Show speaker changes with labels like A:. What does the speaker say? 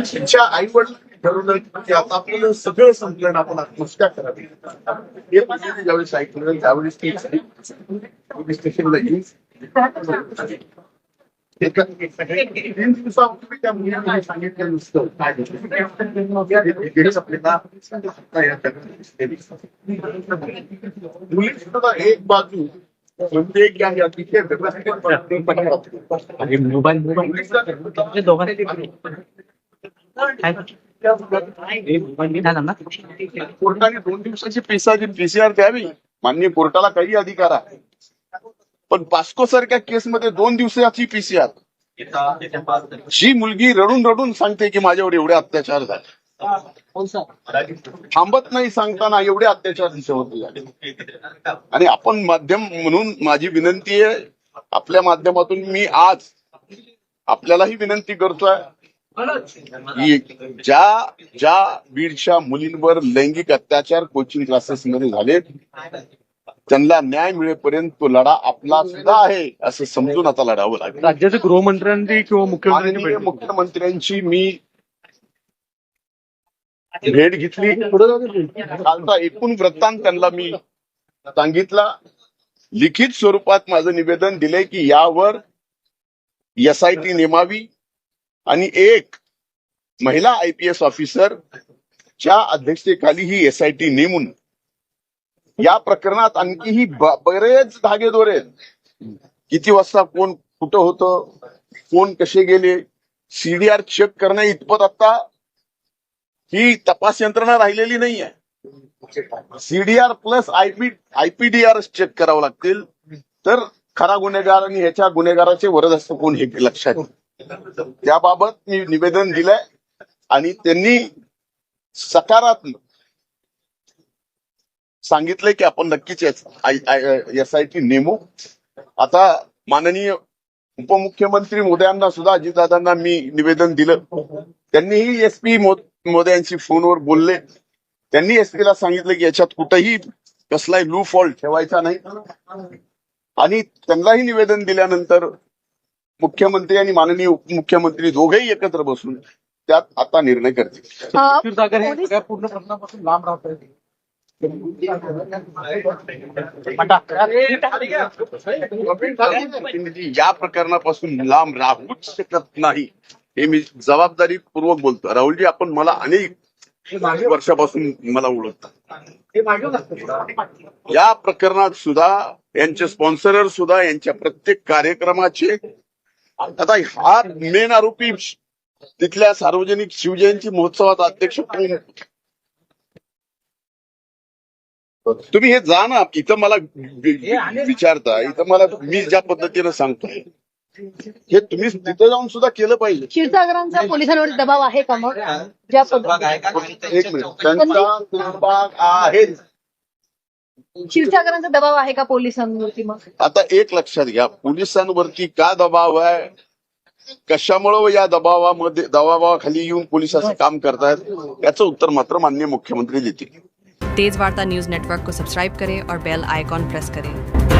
A: त्यांच्या आई वडिलांनी ठरवलं की आता आपल्याला सगळं संपलं आणि आपण आत्महत्या करावी. हे म्हणजे ज्यावेळेस ऐकलं त्यावेळेस ती पोलीस स्टेशनला एका तीन दिवसापूर्वी त्या मुलीने सांगितलं नुसतं. मुली सुद्धा एक बाजू म्हणजे
B: मोबाईल झालं ना
A: कोर्टाने दोन दिवसाची पीसीआर पीसीआर द्यावी मान्य कोर्टाला काही अधिकार आहे. पण पास्को सारख्या केसमध्ये दोन दिवसाची पीसीआर जी मुलगी रडून रडून सांगते की माझ्यावर एवढे अत्याचार झाले. थांबत नाही सांगताना एवढे अत्याचार दिसत झाले. आणि आपण माध्यम म्हणून माझी विनंती आहे आपल्या माध्यमातून मी आज आपल्यालाही विनंती करतोय की ज्या ज्या बीडच्या मुलींवर लैंगिक अत्याचार कोचिंग क्लासेसमध्ये झाले त्यांना न्याय मिळेपर्यंत तो लढा आपला सुद्धा आहे असं समजून आता लढावं लागेल.
B: राज्याचे गृहमंत्र्यांनी किंवा घेतली.
A: मुख्यमंत्र्यांची मी भेट घेतली. कालचा एकूण वृत्तांत त्यांना मी सांगितला. लिखित स्वरूपात माझं निवेदन दिलंय की यावर एसआयटी नेमावी. आणि एक महिला आयपीएस ऑफिसर च्या अध्यक्षतेखाली ही एसआयटी नेमून या प्रकरणात आणखीही बरेच धागे दोरे किती वाजता कोण कुठं होतं कोण कसे गेले सीडीआर चेक करण्या इतपत आता ही तपास यंत्रणा राहिलेली नाही आहे CDR plus IP IPDR check करावं लागतील. तर खरा गुन्हेगार आणि ह्याच्या गुन्हेगाराचे वरदहस्त कोण हे लक्षात येईल त्याबाबत मी निवेदन दिलंय आणि त्यांनी सकारात्मक सांगितलंय की आपण नक्कीच एस आय टी नेमू. आता माननीय उपमुख्यमंत्री मोदयांना सुद्धा अजितदादांना मी निवेदन दिलं. त्यांनीही एसपी मोदयांशी फोनवर बोलले. त्यांनी एसपी ला सांगितलं की याच्यात कुठंही कसलाही लू फॉल्ट ठेवायचा नाही. आणि त्यांनाही निवेदन दिल्यानंतर मुख्यमंत्री आणि माननीय उपमुख्यमंत्री दोघेही एकत्र बसून त्यात आता निर्णय करतील.
B: हे पूर्ण प्रश्नापासून लांब राहत
A: या प्रकरणापासून लांब राहूच शकत नाही. हे मी जबाबदारी पूर्वक बोलतो राहुलजी आपण मला अनेक वर्षापासून मला ओळखतात या प्रकरणात सुद्धा यांचे स्पॉन्सरर सुद्धा यांच्या प्रत्येक कार्यक्रमाचे आता हा मेन आरोपी तिथल्या सार्वजनिक शिवजयंती महोत्सवात अध्यक्ष? तुम्ही हे जा ना इथं मला विचारता इथं मला मी ज्या पद्धतीनं सांगतोय हे तुम्ही तिथं जाऊन सुद्धा केलं पाहिजे.
C: क्षीरसागरांचा पोलिसांवर दबाव आहे का मग? ज्या पद्धतीने.
A: एक मिनिट त्यांचा सहभाग आहे
C: क्षीरसागरांचा दबाव आहे का पोलिसांवरती मग?
A: आता एक लक्षात घ्या पोलिसांवरती का दबाव आहे? कशामुळं या दबावामध्ये दबावाखाली येऊन पोलीस असं काम करतायत? याचं उत्तर मात्र माननीय मुख्यमंत्री देतील.
D: तेज वार्ता न्यूज नेटवर्क को सब्सक्राइब करें और बेल आइकॉन प्रेस करें।